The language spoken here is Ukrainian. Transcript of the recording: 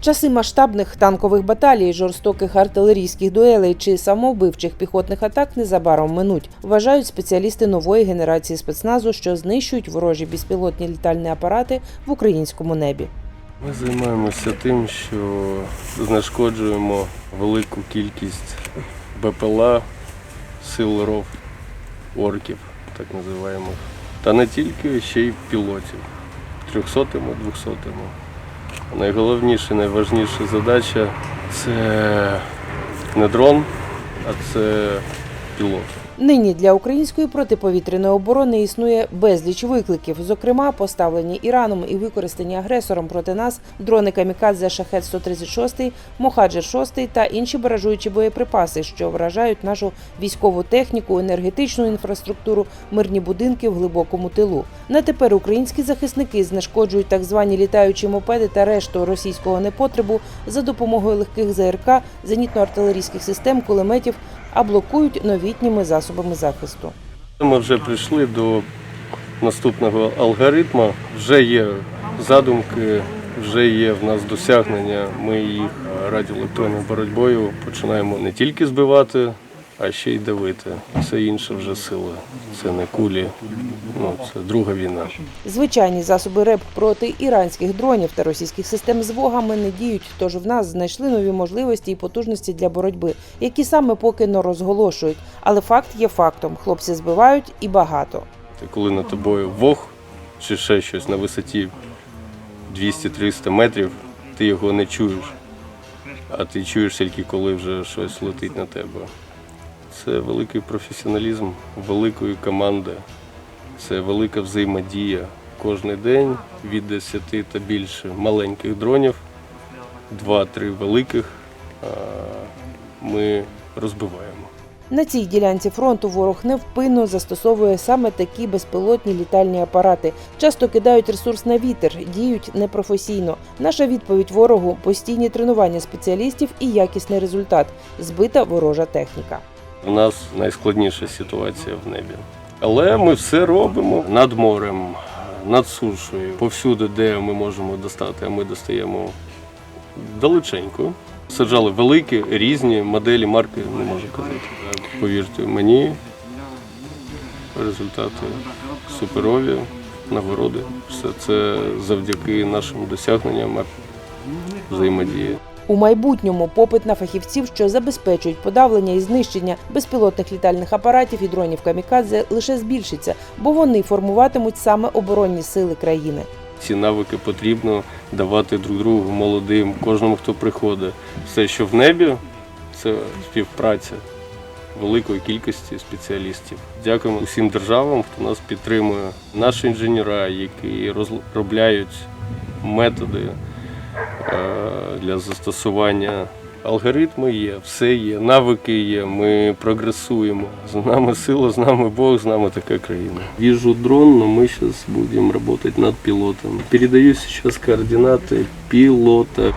Часи масштабних танкових баталій, жорстоких артилерійських дуелей чи самовбивчих піхотних атак незабаром минуть, вважають спеціалісти нової генерації спецназу, що знищують ворожі безпілотні літальні апарати в українському небі. Ми займаємося тим, що знешкоджуємо велику кількість БПЛА, сил РОВ, орків, так називаємо. Та не тільки, ще й пілотів. Трьохсотимо, двохсотимо. Найголовніша, найважніша задача це не дрон, а це пілот. Нині для української протиповітряної оборони існує безліч викликів, зокрема поставлені Іраном і використані агресором проти нас дрони камікадзе Шахет 136, Мохаджер 6 та інші баражуючі боєприпаси, що вражають нашу військову техніку, енергетичну інфраструктуру, мирні будинки в глибокому тилу. На тепер українські захисники знешкоджують так звані літаючі мопеди та решту російського непотребу за допомогою легких ЗРК, зенітно-артилерійських систем, кулеметів, а блокують новітніми засобами захисту. Ми вже прийшли до наступного алгоритму. Вже є задумки, вже є в нас досягнення. Ми їх радіоелектронною боротьбою починаємо не тільки збивати, а ще й давити. Це інша вже сила. Це не кулі, ну це друга війна. Звичайні засоби РЕП проти іранських дронів та російських систем з вогами не діють, тож в нас знайшли нові можливості і потужності для боротьби, які саме поки не розголошують. Але факт є фактом: хлопці збивають і багато. Ти коли над тобою вог чи ще щось на висоті 200-300 метрів, ти його не чуєш. А ти чуєш тільки коли вже щось летить на тебе. Це великий професіоналізм великої команди, це велика взаємодія. Кожний день від 10 та більше маленьких дронів, 2-3 великих ми розбиваємо. На цій ділянці фронту ворог невпинно застосовує саме такі безпілотні літальні апарати. Часто кидають ресурс на вітер, діють непрофесійно. Наша відповідь ворогу постійні тренування спеціалістів і якісний результат збита ворожа техніка. У нас найскладніша ситуація в небі. Але ми все робимо над морем, над сушею, повсюди, де ми можемо достати, а ми достаємо далеченько. Саджали великі, різні моделі, марки, не можу казати. Повірте мені, результати суперові, нагороди. Все це завдяки нашим досягненням взаємодії. У майбутньому попит на фахівців, що забезпечують подавлення і знищення безпілотних літальних апаратів і дронів камікадзе, лише збільшиться, бо вони формуватимуть саме оборонні сили країни. Ці навики потрібно давати друг другу молодим, кожному, хто приходить. Все, що в небі, це співпраця великої кількості спеціалістів. Дякуємо усім державам, хто нас підтримує. Наші інженера, які розробляють методи для застосування. Алгоритми є, все є, навики є, ми прогресуємо. З нами сила, з нами Бог, з нами така країна. Вижу дрон, но ми зараз будемо працювати над пілотом. Передаю зараз координати пилота.